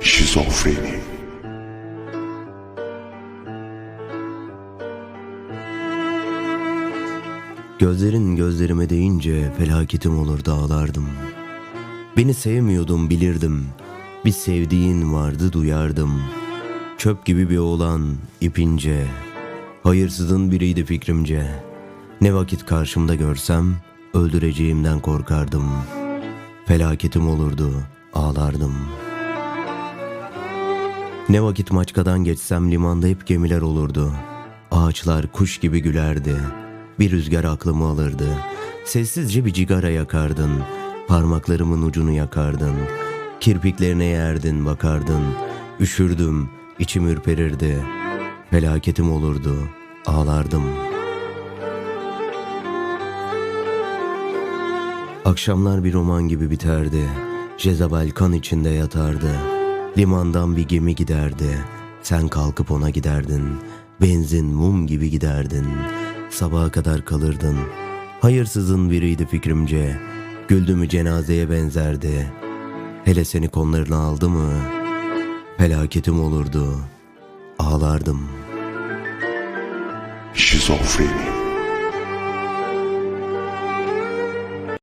Şizofreni. Gözlerin gözlerime değince felaketim olur dağlardım. Beni sevmiyordum bilirdim. Bir sevdiğin vardı duyardım. Çöp gibi bir oğlan ipince. Hayırsızın biriydi fikrimce. Ne vakit karşımda görsem öldüreceğimden korkardım. Felaketim olurdu ağlardım. Ne vakit maçkadan geçsem limanda hep gemiler olurdu. Ağaçlar kuş gibi gülerdi. Bir rüzgar aklımı alırdı. Sessizce bir cigara yakardın. Parmaklarımın ucunu yakardın. Kirpiklerine yerdin bakardın. Üşürdüm, içim ürperirdi. Felaketim olurdu, ağlardım. Akşamlar bir roman gibi biterdi. Jezabel kan içinde yatardı. Limandan bir gemi giderdi. Sen kalkıp ona giderdin. Benzin mum gibi giderdin. Sabaha kadar kalırdın. Hayırsızın biriydi fikrimce. Güldü mü cenazeye benzerdi. Hele seni konularına aldı mı? Felaketim olurdu. Ağlardım. Şizofreni.